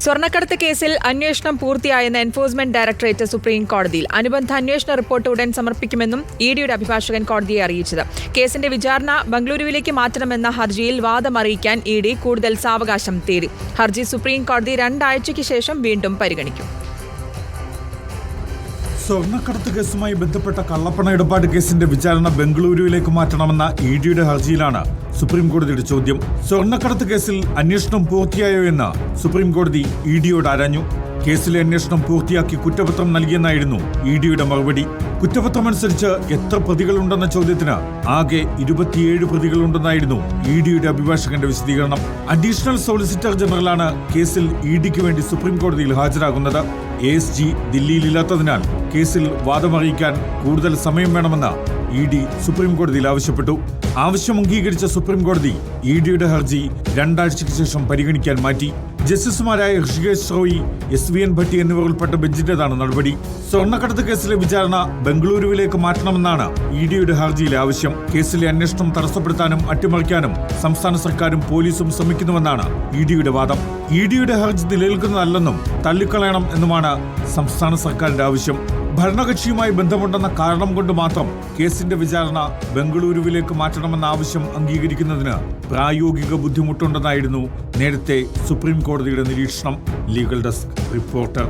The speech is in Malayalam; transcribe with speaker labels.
Speaker 1: സ്വർണക്കടത്ത് കേസിൽ അന്വേഷണം പൂർത്തിയായെന്ന് എൻഫോഴ്സ്മെന്റ് ഡയറക്ടറേറ്റ് സുപ്രീം കോടതിയിൽ അനുബന്ധ അന്വേഷണ റിപ്പോർട്ട് ഉടൻ സമർപ്പിക്കുമെന്നും ഇ ഡിയുടെ അഭിഭാഷകൻ കോടതിയെ അറിയിച്ചത്. കേസിന്റെ വിചാരണ ബംഗളൂരുവിലേക്ക് മാറ്റണമെന്ന ഹർജിയിൽ വാദം അറിയിക്കാൻ ഇ കൂടുതൽ സാവകാശം തേടി. ഹർജി സുപ്രീം കോടതി രണ്ടാഴ്ചയ്ക്ക് ശേഷം വീണ്ടും പരിഗണിക്കും.
Speaker 2: സ്വർണക്കടത്ത് കേസുമായി ബന്ധപ്പെട്ട കള്ളപ്പണ ഇടപാട് കേസിന്റെ വിചാരണ ബംഗളൂരുവിലേക്ക് മാറ്റണമെന്ന ഇ ഡിയുടെ ഹർജിയിലാണ് സുപ്രീംകോടതിയുടെ ചോദ്യം. സ്വർണക്കടത്ത് കേസിൽ അന്വേഷണം പൂർത്തിയായോ എന്ന് സുപ്രീംകോടതി ഇ ഡിയോട് ആരാഞ്ഞു? കേസിലെ അന്വേഷണം പൂർത്തിയാക്കി കുറ്റപത്രം നൽകിയെന്നായിരുന്നു ഇ ഡിയുടെ മറുപടി. കുറ്റപത്രമനുസരിച്ച് എത്ര പ്രതികളുണ്ടെന്ന ചോദ്യത്തിന് ആകെ ഇരുപത്തിയേഴ് പ്രതികളുണ്ടെന്നായിരുന്നു ഇ ഡിയുടെ അഭിഭാഷകന്റെ വിശദീകരണം. അഡീഷണൽ സോളിസിറ്റർ ജനറലാണ് കേസിൽ ഇ ഡിക്ക് വേണ്ടി സുപ്രീം കോടതിയിൽ ഹാജരാകുന്നത്. എ എസ് ജി ദില്ലിയിലില്ലാത്തതിനാൽ കേസിൽ വാദമറിയിക്കാൻ കൂടുതൽ സമയം വേണമെന്ന് ഇ ഡി സുപ്രീംകോടതിയിൽ ആവശ്യപ്പെട്ടു. ആവശ്യം അംഗീകരിച്ച സുപ്രീംകോടതി ഇ ഡിയുടെ ഹർജി രണ്ടാഴ്ചയ്ക്ക് ശേഷം പരിഗണിക്കാൻ മാറ്റി. ജസ്റ്റിസുമാരായ Hrishikesh Roy S V N Bhatti എന്നിവർ ഉൾപ്പെട്ട ബെഞ്ചിന്റേതാണ് നടപടി. സ്വർണക്കടത്ത് കേസിലെ വിചാരണ ബംഗളൂരുവിലേക്ക് മാറ്റണമെന്നാണ് ഇ ഡിയുടെ ഹർജിയിലെ ആവശ്യം. കേസിലെ അന്വേഷണം തടസ്സപ്പെടുത്താനും അട്ടിമറിക്കാനും സംസ്ഥാന സർക്കാരും പോലീസും ശ്രമിക്കുന്നുവെന്നാണ് ഇ ഡിയുടെ വാദം. ഇ ഡിയുടെ ഹർജി നിലനിൽക്കുന്നതല്ലെന്നും തള്ളിക്കളയണം എന്നുമാണ് സംസ്ഥാന സർക്കാരിന്റെ ആവശ്യം. ഭരണകക്ഷിയുമായി ബന്ധമുണ്ടെന്ന കാരണം കൊണ്ട് മാത്രം കേസിന്റെ വിചാരണ ബംഗളൂരുവിലേക്ക് മാറ്റണമെന്ന ആവശ്യം അംഗീകരിക്കുന്നതിന് പ്രായോഗിക ബുദ്ധിമുട്ടുണ്ടെന്നായിരുന്നു നേരത്തെ സുപ്രീം കോടതിയുടെ നിരീക്ഷണം. Legal desk reporter